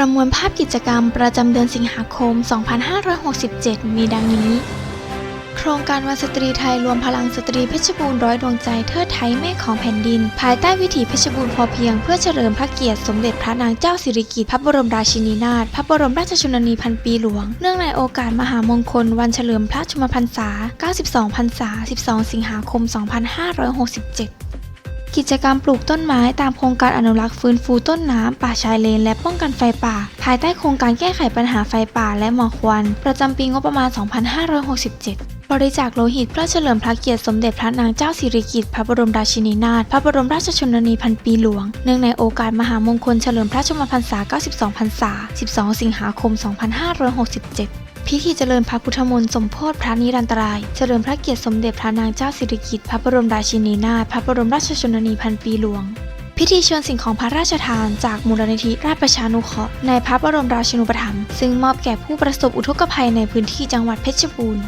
ประมวลภาพกิจกรรมประจำเดือนสิงหาคม 2567 มีดังนี้ โครงการวันสตรีไทยรวมพลังสตรีเพชรบูรณ์ร้อยดวงใจเทิดไทยแม่ของแผ่นดิน ภายใต้วิถีเพชรบูรณ์พอเพียงเพื่อเฉลิมพระเกียรติสมเด็จพระนางเจ้าสิริกิติ์พระบรมราชินีนาถพระบรมราชชนนีพันปีหลวง เนื่องในโอกาสมหามงคล วันเฉลิมพระชนมพรรษา 92 พรรษา 12 สิงหาคม 2567 กิจกรรมปลูกต้นไม้ตามโครงการอนุรักษ์ฟื้นฟูต้นน้ำป่าชายเลน และป้องกันไฟป่า ภายใต้โครงการแก้ไขปัญหาไฟป่าและหมอกควัน ประจำปีงบประมาณ 2567บริจาคโลหิตเพื่อเฉลิมพระเกียรติสมเด็จพระนางเจ้าสิริกิติ์พระบรมราชินีนาถพระบรมราชชนนีพันปีหลวง เนื่องในโอกาสมหามงคลเฉลิมพระชนมพรรษา 92 พรรษา 12 สิงหาคม 2567 พิธีเจริญพระพุทธมนต์สมโพธิพระนิรันตรายเจริญพระเกียรติสมเด็จพระนางเจ้าสิริกิติ์พระบรมราชินีนาถพระบรมราชชนนีพันปีหลวง พิธีเชิญสิ่งของพระราชทานจากมูลนิธิราชประชานุเคราะห์ในพระบรมราชินูปถัมภ์ซึ่งมอบแก่ผู้ประสบอุทกภัยในพื้นที่จังหวัดเพชรบูรณ์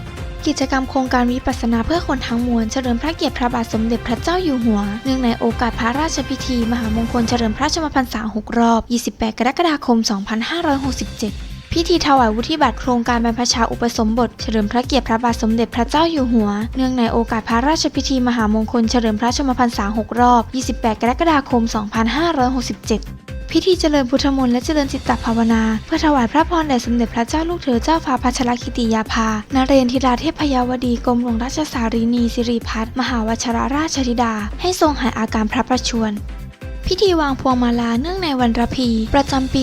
กิจกรรมโครงการวิปัสสนาเพื่อคนทั้งมวลเฉลิมพระเกียรติพระบาทสมเด็จพระเจ้าอยู่หัว เนื่องในโอกาสพระราชพิธี มหามงคลเฉลิมพระชนมพรรษา 6 รอบ 28 กรกฎาคม 2567 พิธีถวายวุฒิบัตรโครงการบรรพชาอุปสมบท เฉลิมพระเกียรติพระบาทสมเด็จพระเจ้าอยู่หัว เนื่องในโอกาสพระราชพิธีมหามงคลเฉลิมพระชนมพรรษา 6 รอบ 28 กรกฎาคม 2567พิธีเจริญพุทธมนต์และเจริญจิตตภาวนา เพื่อถวายพระพรแด่สมเด็จพระเจ้าลูกเธอเจ้าฟ้าพัชรคิติยาภา นเรนทิราเทพยาวดีกรมหลวงราชสารีนีสิริพัฒน์มหาวชรราชธิดา ให้ทรงหายอาการพระประชวร พิธีวางพวงมาลาเนื่องในวันระพี ประจำปี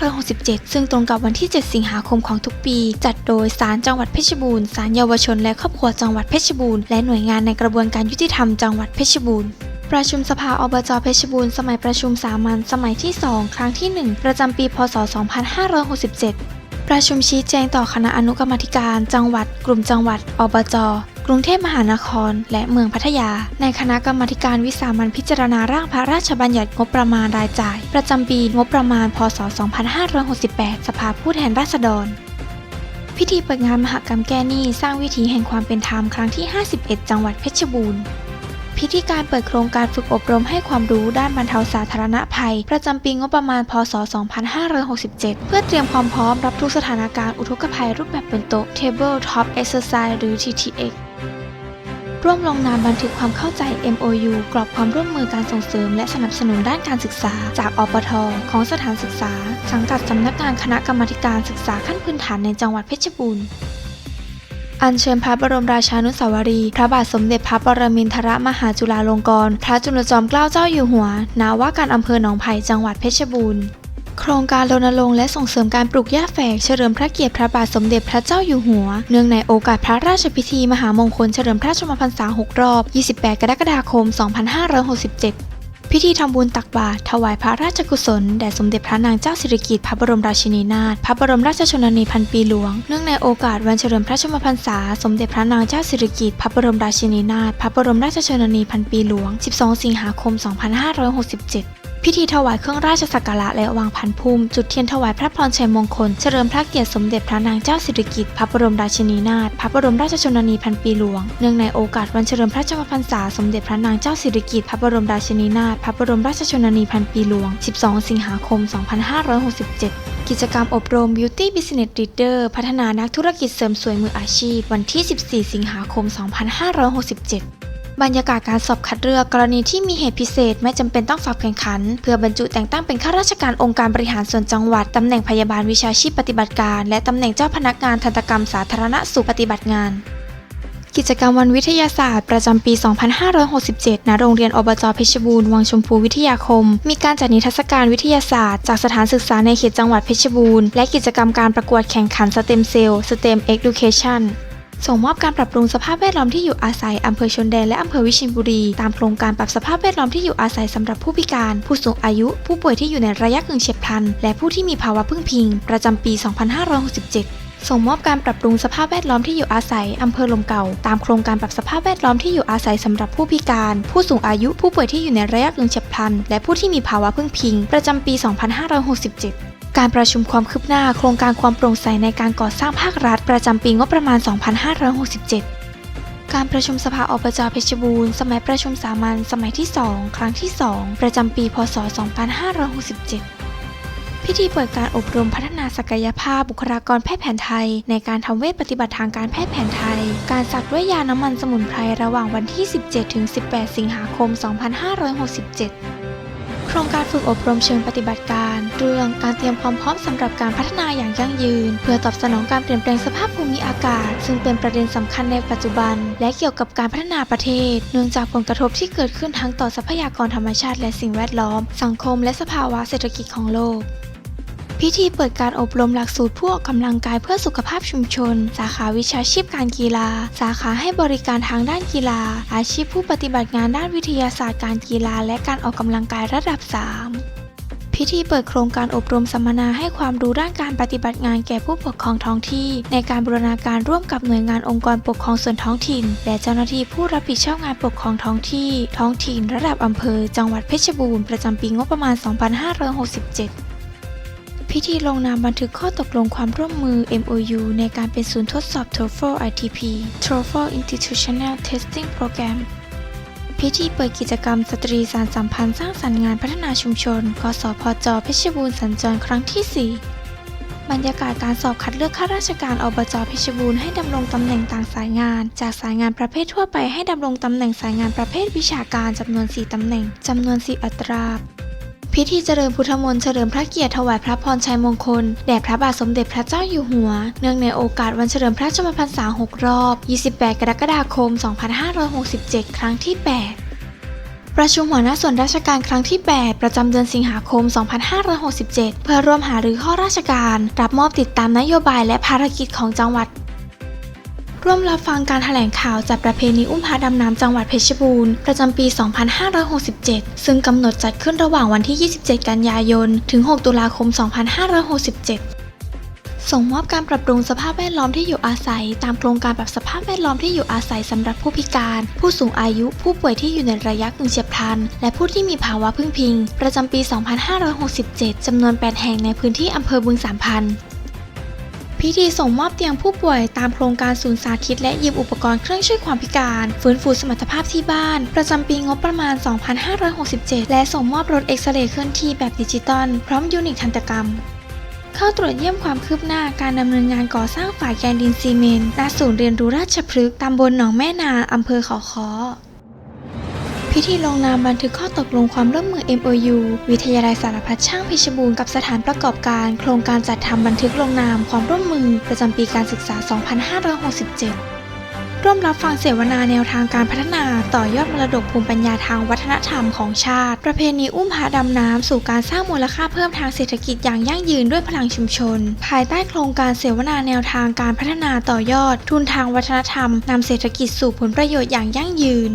2567 ซึ่งตรงกับวันที่ 7 สิงหาคมของทุกปี จัดโดยศาลจังหวัดเพชรบูรณ์ศาลเยาวชนและครอบครัวจังหวัดเพชรบูรณ์และหน่วยงานในกระบวนการยุติธรรมจังหวัดเพชรบูรณ์ประชุมสภาอบจเพชรบูรณ์สมัยประชุมสามัญสมัยที่ 2 ครั้งที่ 1 ประจำปี พศ 2567 ประชุมชี้แจงต่อคณะอนุกรรมธิการ จังหวัด กลุ่มจังหวัด อบจ กรุงเทพมหานคร และเมืองพัทยา ในคณะกรรมาการวิสามัญพิจารณาร่างพระราชบัญญัติงบประมาณรายจ่าย ประจำปีงบประมาณ พศ 2568 สภาผู้แทนราษฎรพิธีเปิดงานมหกรรมแก้หนี้สร้างวิถีแห่งความเป็นธรรมครั้งที่ 51 จังหวัดเพชรบูรณ์ พิธีการเปิดโครงการฝึกอบรมให้ความรู้ด้านบรรเทาสาธารณภัย ประจำปีงบประมาณ พศ 2567 เพื่อเตรียมความพร้อมรับทุกสถานการณ์อุทกภัยรูปแบบบนโต๊ะ Table Top Exercise หรือ TTX ร่วมลงนามบันทึกความเข้าใจ MOU กรอบความร่วมมือการส่งเสริม และสนับสนุนด้านการศึกษา จากอปท ของสถานศึกษา สังกัดสำนักงานคณะกรรมาการศึกษาขั้นพื้นฐานในจังหวัดเพชรบูรณ์อัญเชิญพระบรมราชานุสาวรีย์พระบาทสมเด็จพระปรมินทรมหาจุฬาลงกรณ์พระจุลจอมเกล้าเจ้าอยู่หัวณว่าการอำเภอหนองไผ่จังหวัดเพชรบูรณ์ โครงการรณรงค์และส่งเสริมการปลูกหญ้าแฝกเฉลิมพระเกียรติพระบาทสมเด็จพระเจ้าอยู่หัว เนื่องในโอกาสพระราชพิธีมหามงคลเฉลิมพระชนมพรรษา 6 รอบ 28 กรกฎาคม 2567พิธีทำบุญตักบาตรถวายพระราชกุศลแด่สมเด็จพระนางเจ้าสิริกิติ์พระบรมราชินีนาถพระบรมราชชนนีพันปีหลวง เนื่องในโอกาสวันเฉลิมพระชนมพรรษา สมเด็จพระนางเจ้าสิริกิติ์พระบรมราชินีนาถพระบรมราชชนนีพันปีหลวง 12 สิงหาคม 2567 พิธีถวายเครื่องราชสักการะและวางพันพุ่มจุดเทียนถวายพระพรชัยมงคล เฉลิมพระเกียรติสมเด็จพระนางเจ้าสิริกิติ์พระบรมราชินีนาถพระบรมราชชนนีพันปีหลวง เนื่องในโอกาสวันเฉลิมพระชนมพรรษาสมเด็จพระนางเจ้าสิริกิติ์พระบรมราชินีนาถพระบรมราชชนนีพันปีหลวง 12 สิงหาคม 2567กิจกรรมอบรม Beauty Business Leader พัฒนานักธุรกิจเสริมสวยมืออาชีพ วันที่ 14 สิงหาคม 2567 บรรยากาศการสอบคัดเลือกกรณีที่มีเหตุพิเศษ ไม่จำเป็นต้องสอบแข่งขัน เพื่อบรรจุแต่งตั้งเป็นข้าราชการองค์การบริหารส่วนจังหวัดตำแหน่งพยาบาลวิชาชีพปฏิบัติการ และตำแหน่งเจ้าพนักงานทันตกรรมสาธารณสุขปฏิบัติงานกิจกรรมวันวิทยาศาสตร์ประจำปี 2567 ณ โรงเรียนอบจเพชรบูรณ์ วังชมพูวิทยาคม มีการจัดนิทรรศการวิทยาศาสตร์ จากสถานศึกษาในเขตจังหวัดเพชรบูรณ์ และกิจกรรมการประกวดแข่งขันสเต็มเซลล์ STEM Education ส่งมอบการปรับปรุงสภาพแวดล้อมที่อยู่อาศัยอำเภอชนแดนและอำเภอวิเชียรบุรี ตามโครงการปรับสภาพแวดล้อมที่อยู่อาศัยสำหรับผู้พิการ ผู้สูงอายุ ผู้ป่วยที่อยู่ในระยะกึ่งเฉียบพลัน และผู้ที่มีภาวะพึ่งพิง ประจำปี 2567ส่งมอบการปรับปรุงสภาพแวดล้อมที่อยู่อาศัย อำเภอลมเก่า ตามโครงการปรับสภาพแวดล้อมที่อยู่อาศัยสำหรับผู้พิการ ผู้สูงอายุ ผู้ป่วยที่อยู่ในระยะกึ่งเฉียบพลัน และผู้ที่มีภาวะพึ่งพิง ประจำปี 2567 การประชุมความคืบหน้าโครงการความโปร่งใสในการก่อสร้างภาครัฐประจำปีงบประมาณ 2567 การประชุมสภาอบจเพชรบูรณ์ สมัยประชุมสามัญสมัยที่ 2 ครั้งที่ 2 ประจำปี พศ 2567 พิธีเปิดการอบรมพัฒนาศักยภาพบุคลากรแพทย์แผนไทย ในการทำเวชปฏิบัติทางการแพทย์แผนไทย การสักด้วยยาน้ำมันสมุนไพรระหว่างวันที่ 17-18 สิงหาคม 2567 ครงการฝึกอบรมเชิงปฏิบัติการ เรื่องการเตรียมความพร้อมสำหรับการพัฒนาอย่างยั่งยืน เพื่อตอบสนองการเปลี่ยนแปลงสภาพภูมิอากาศ ซึ่งเป็นประเด็นสำคัญในปัจจุบัน และเกี่ยวกับการพัฒนาประเทศ เนื่องจากผลกระทบที่เกิดขึ้นทั้งต่อทรัพยากรธรรมชาติและสิ่งแวดล้อม สังคมและสภาวะเศรษฐกิจของโลก พิธีเปิดการอบรมหลักสูตรผู้ออกกำลังกายเพื่อสุขภาพชุมชน สาขาวิชาชีพการกีฬา สาขาให้บริการทางด้านกีฬา อาชีพผู้ปฏิบัติงานด้านวิทยาศาสตร์การกีฬา และการออกกำลังกายระดับ 3พิธีเปิดโครงการอบรมสัมมนาให้ความรู้ด้านการปฏิบัติงานแก่ผู้ปกครองท้องที่ ในการบูรณาการร่วมกับหน่วยงานองค์กรปกครองส่วนท้องถิ่น และเจ้าหน้าที่ผู้รับผิดชอบงานปกครองท้องที่ ท้องถิ่น ระดับอำเภอ จังหวัดเพชรบูรณ์ประจำปีงบประมาณ 2567 พิธีลงนามบันทึกข้อตกลงความร่วมมือ MOU ในการเป็นศูนย์ทดสอบ TOEFL ITP TOEFL Institutional Testing Program พิธีเปิดกิจกรรมสตรีสารสัมพันธ์สร้างสรรค์งานพัฒนาชุมชน กสพจ เพชรบูรณ์สัญจรครั้งที่ 4 บรรยากาศการสอบคัดเลือกข้าราชการอบจเพชรบูรณ์ให้ดำรงตำแหน่งต่างสายงาน จากสายงานประเภททั่วไปให้ดำรงตำแหน่งสายงานประเภทวิชาการจำนวน 4ตำแหน่งจำนวน 4 อัตรา พิธีเจริญพุทธมนต์เฉลิมพระเกียรติถวายพระพรชัยมงคล แด่พระบาทสมเด็จพระเจ้าอยู่หัว เนื่องในโอกาสวันเฉลิมพระชนมพรรษา 6 รอบ 28 กรกฎาคม 2567 ครั้งที่ 8ประชุมหัวหน้าส่วนราชการครั้งที่ 8 ประจำเดือนสิงหาคม 2567 เพื่อร่วมหารือข้อราชการ รับมอบติดตามนโยบายและภารกิจของจังหวัด ร่วมรับฟังการแถลงข่าวจากประเพณีอุ้มพาดำน้ำจังหวัดเพชรบูรณ์ประจำปี 2567 ซึ่งกำหนดจัดขึ้นระหว่างวันที่ 27 กันยายน ถึง 6 ตุลาคม 2567ส่งมอบการปรับปรุงสภาพแวดล้อมที่อยู่อาศัย ตามโครงการปรับสภาพแวดล้อมที่อยู่อาศัยสำหรับผู้พิการ ผู้สูงอายุ ผู้ป่วยที่อยู่ในระยะกึ่งเฉียบพลัน และผู้ที่มีภาวะพึ่งพิง ประจำปี 2567 จำนวน 8 แห่งในพื้นที่อำเภอบึงสามพัน พิธีส่งมอบเตียงผู้ป่วยตามโครงการศูนย์สาธิตและยืมอุปกรณ์เครื่องช่วยความพิการ ฟื้นฟูสมรรถภาพที่บ้าน ประจำปีงบประมาณ 2567 และส่งมอบรถเอ็กซเรย์เคลื่อนที่แบบดิจิตอลพร้อมยูนิตทันตกรรมเข้าตรวจเยี่ยมความคืบหน้าการดำเนินงานก่อสร้างฝ่ายแกนดินซีเมนต์ณศูนย์เรียนรู้ราชพฤกษ์ตำบลหนองแม่นาอำเภอขาค้อ พิธีลงนามบันทึกข้อตกลงความร่วมมือ MOU วิทยาลัยสารพัดช่างเพชรบูรณ์กับสถานประกอบการ โครงการจัดทำบันทึกลงนามความร่วมมือประจำปีการศึกษา 2567ร่วมรับฟังเสวนาแนวทางการพัฒนาต่อยอดมรดกภูมิปัญญาทางวัฒนธรรมของชาติ ประเพณีอุ้มผาดำน้ำสู่การสร้างมูลค่าเพิ่มทางเศรษฐกิจอย่างยั่งยืนด้วยพลังชุมชน ภายใต้โครงการเสวนาแนวทางการพัฒนาต่อยอด ทุนทางวัฒนธรรมนำเศรษฐกิจสู่ผลประโยชน์อย่างยั่งยืน